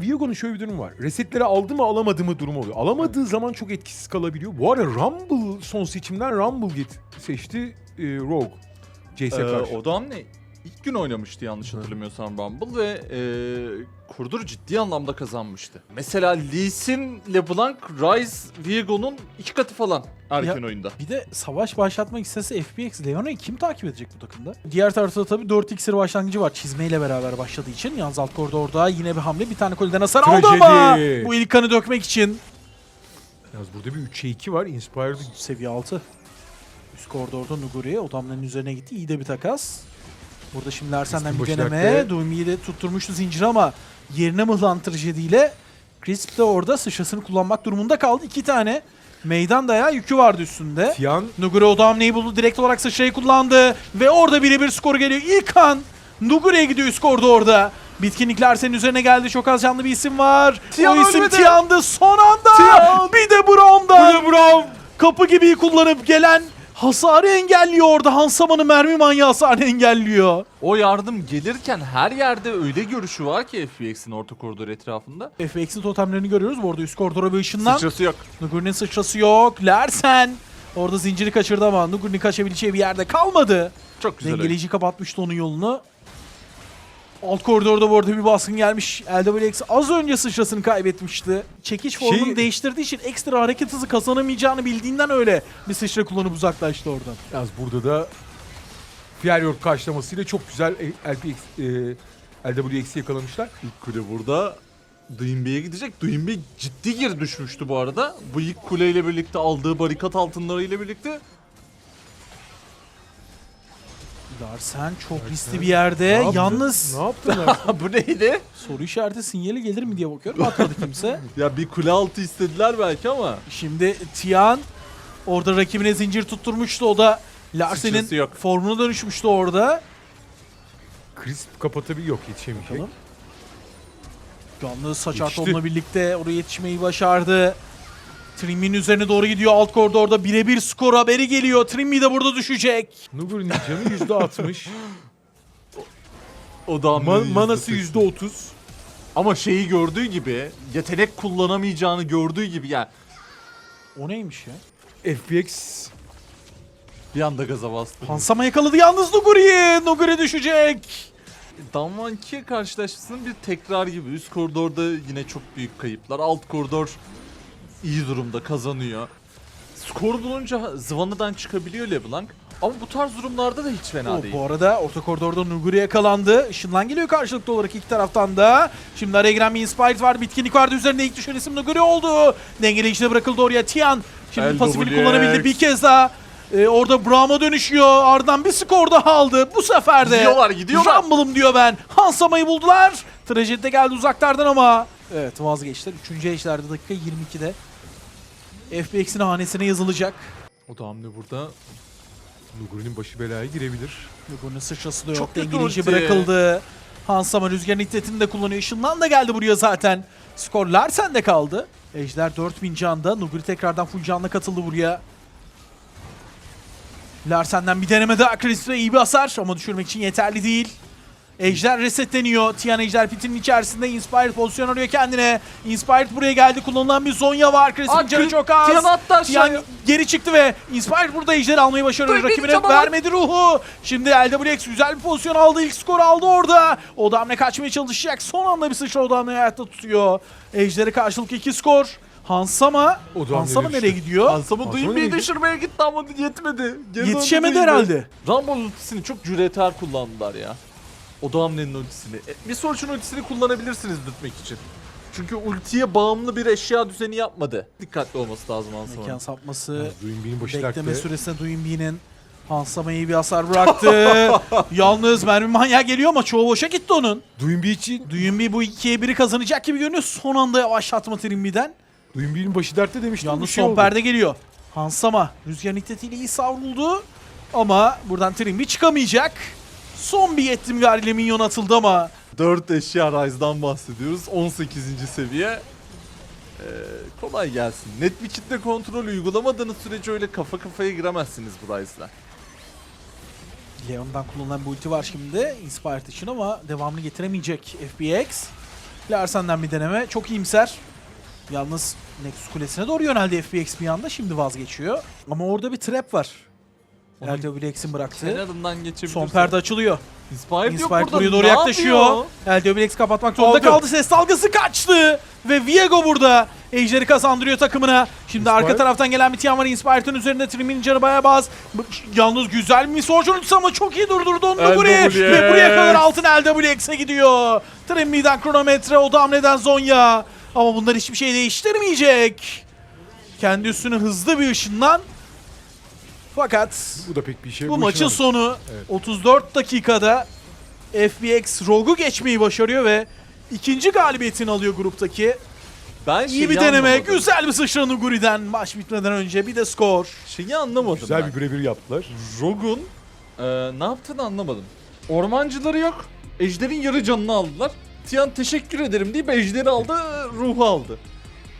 Viego'nun şöyle bir durumu var. Resetleri aldı mı alamadı mı durumu oluyor. Alamadığı zaman çok etkisiz kalabiliyor. Bu arada Rumble son seçimden Rumble get seçti e, Rogue. Ee, karşı. o da ne? İlk gün oynamıştı yanlış hatırlamıyorsam Rumble ve e, Kurdur ciddi anlamda kazanmıştı. Mesela Lee Sin, LeBlanc, Ryze, Viego'nun iki katı falan erken Ya- oyunda. Bir de savaş başlatmak istese FPX Leona'yı kim takip edecek bu takımda? Diğer tarafta tabii 4 iksir başlangıcı var çizmeyle beraber başladığı için. Yalnız alt koridorda yine bir hamle bir tane koliden hasar aldı Trajedi. ama bu ilk kanı dökmek için Yalnız burada bir 3'e 2 var. Inspired seviye 6. Üst koridorda Nuguri odamların üzerine gitti. İyi de bir takas. Burada şimdi Ersen'den bir deneme. Duimi'yi de tutturmuştu zincir ama yerine mıhlan trajediyle Crisp de orada sıçrasını kullanmak durumunda kaldı. İki tane meydan dayağı yükü vardı üstünde. Tian Nuguri o hamleyi buldu. Direkt olarak sıçrayı kullandı. Ve orada birebir skor geliyor. İlk an Nuguri'ye gidiyor üst koridorda orada. Bitkinlikler senin üzerine geldi. Çok az canlı bir isim var. Tian o isim ölmedi. Tian'dı. Son anda. Tian. Bir de Brown'dan. Burada Brown. Kapı gibi kullanıp gelen hasarı engelliyor orada. Hansama'nın mermi manyağı hasarı engelliyor. O yardım gelirken her yerde öyle görüşü var ki FPX'in orta koridor etrafında. FX'in totemlerini görüyoruz. Bu arada üst koridora bir ışınlan. Sıçrası yok. Nuguri'nin sıçrası yok. Lersen. Orada zinciri kaçırdı ama Nuguri'nin kaçabileceği bir yerde kalmadı. Çok güzel. Dengeleyici kapatmıştı onun yolunu. Alt koridorda bu arada bir baskın gelmiş. LWX az önce sıçrasını kaybetmişti. Çekiş Şey- formunu değiştirdiği için ekstra hareket hızı kazanamayacağını bildiğinden öyle bir sıçra kullanıp uzaklaştı oradan. Yalnız burada da Fierior karşılamasıyla çok güzel LPX, e, LWX'i yakalamışlar. İlk kule burada Duimbe'ye gidecek. Duimbe ciddi geri düşmüştü bu arada. Bu ilk kuleyle birlikte aldığı barikat altınlarıyla birlikte Larsen çok Larsen. riskli bir yerde. Ne yaptı? Yalnız Ne yaptılar? bu neydi? soru işareti sinyali gelir mi diye bakıyorum. Atmadı kimse. Ya bir kule altı istediler belki ama Şimdi Tian orada rakibine zincir tutturmuştu. O da Larsen'in formuna dönüşmüştü orada. Crisp kapatabiliyor. Yok yetişemeyecek. Bakalım. Yalnız saç Yetişti. Arton'la birlikte oraya yetişmeyi başardı. Trimmi'nin üzerine doğru gidiyor. Alt koridorda birebir skor haberi geliyor. Trimmi de burada düşecek. Nuguri'nin canı %60. o da Ma- manası %30. Ama şeyi gördüğü gibi yetenek kullanamayacağını gördüğü gibi yani O neymiş ya? FPX bir anda gaza bastı. Hansama yakaladı yalnız Nuguri'yi. Nuguri düşecek. Damwanki karşılaşmasının bir tekrar gibi. Üst koridorda yine çok büyük kayıplar. Alt koridor iyi durumda kazanıyor. Skor bulunca zıvanadan çıkabiliyor LeBlanc. Ama bu tarz durumlarda da hiç fena O, değil. bu arada orta koridorda Nuguri yakalandı. Işınlan geliyor karşılıklı olarak iki taraftan da. Şimdi araya giren bir Inspired var. Bitkinlik vardı. Üzerinde ilk düşen isim Nuguri oldu. Dengeleyicide bırakıldı oraya. Tian şimdi LWX. pasifini kullanabildi bir kez daha. Ee, orada Braum'a dönüşüyor. Ardından bir skor daha aldı. Bu sefer de Gidiyorlar, gidiyorlar. Rumble'ım diyor ben. Hansama'yı buldular. Trajedide geldi uzaklardan ama. Evet vazgeçtiler. Üçüncü eşlerde dakika 22'de. FPX'in hanesine yazılacak. O da hamle burada. Nuguri'nin başı belaya girebilir. Nuguri'nin sıçrası da yok. Çok Dengeleyici bırakıldı. Hansama rüzgarın iddetini de kullanıyor. Işınlan da geldi buraya zaten. Skorlar sende kaldı. Ejder 4000 canda. Nuguri tekrardan full canla katıldı buraya. Larsen'den bir deneme daha. Crisp'e iyi bir hasar ama düşürmek için yeterli değil. Ejder resetleniyor. Tian Ejder pitinin içerisinde Inspired pozisyon arıyor kendine. Inspired buraya geldi. Kullanılan bir Zonya var. Aa, canı çok az. Tian attı aşağıya. Tian geri çıktı ve Inspired burada Ejder'i almayı başarıyor. Rakibine vermedi ruhu. Şimdi LWX güzel bir pozisyon aldı. İlk skoru aldı orada. Odamne kaçmaya çalışacak. Son anda bir sıçra Odamne'yi hayatta tutuyor. Ejder'e karşılık iki skor. Hansama. Hansama nereye gidiyor? Hansama neydi? düşürmeye gitti ama yetmedi. Geri Yetişemedi herhalde. Rumble ultisini çok cüreter kullandılar ya. O da hamlenin ultisini. E, bir Sorç'un ultisini kullanabilirsiniz dürtmek için. Çünkü ultiye bağımlı bir eşya düzeni yapmadı. Dikkatli olması lazım Mekan Hansama'nın. sapması. Duyumbi'nin başı Bekleme dertte. süresinde Duyumbi'nin Hansama'ya iyi bir hasar bıraktı. Yalnız mermi manyağı geliyor ama çoğu boşa gitti onun. Duyumbi için Duyumbi bu ikiye biri kazanacak gibi görünüyor. Son anda yavaşlatma Trimbi'den. Duyumbi'nin başı dertte demiştim. Yalnız şey son oldu. perde geliyor. Hansama rüzgarın iddetiyle iyi savruldu. Ama buradan Trimbi çıkamayacak. Son bir yettim galiyle minyon atıldı ama 4 eşya Rise'dan bahsediyoruz. 18. seviye. Ee, kolay gelsin. Net bir kitle kontrol uygulamadığınız sürece öyle kafa kafaya giremezsiniz bu Rise'la. Leon'dan kullanılan bir ulti var şimdi Inspired için ama devamını getiremeyecek FBX. Larsen'den bir deneme. Çok iyimser. Yalnız Nexus Kulesi'ne doğru yöneldi FPX bir anda. Şimdi vazgeçiyor. Ama orada bir trap var. LWX'in bıraktığı. Kenarından geçebilirse. Son perde açılıyor. Inspired, yok burada. buraya doğru Ne yaklaşıyor. yapıyor? LWX kapatmak zorunda Aldı. kaldı. Ses dalgası kaçtı. Ve Viego burada. Ejder'i kazandırıyor takımına. Şimdi arka Inspired. taraftan gelen bir Tiamat Inspired'ın üzerinde Trim'in canı bayağı baz. Yalnız güzel bir Misfortune ultisi ama çok iyi durdurdu onu buraya. LWX. Ve buraya kadar altın LWX'e gidiyor. Trim'den kronometre o da hamleden Zonya. Ama bunlar hiçbir şey değiştirmeyecek. Kendi üstünü hızlı bir ışından. Fakat Bu da pek bir şey. bu işin maçın sonu Evet. 34 dakikada FBX Rogue'u geçmeyi başarıyor ve ikinci galibiyetini alıyor gruptaki. Ben İyi bir deneme, anlamadım. güzel bir sıçra Nuguri'den maç bitmeden önce bir de skor. Şeyi anlamadım Güzel ben. bir birebir yaptılar. Rogue'un e, ne yaptığını anlamadım. Ormancıları yok. Ejder'in yarı canını aldılar. Tian teşekkür ederim deyip Ejder'i aldı, ruhu aldı.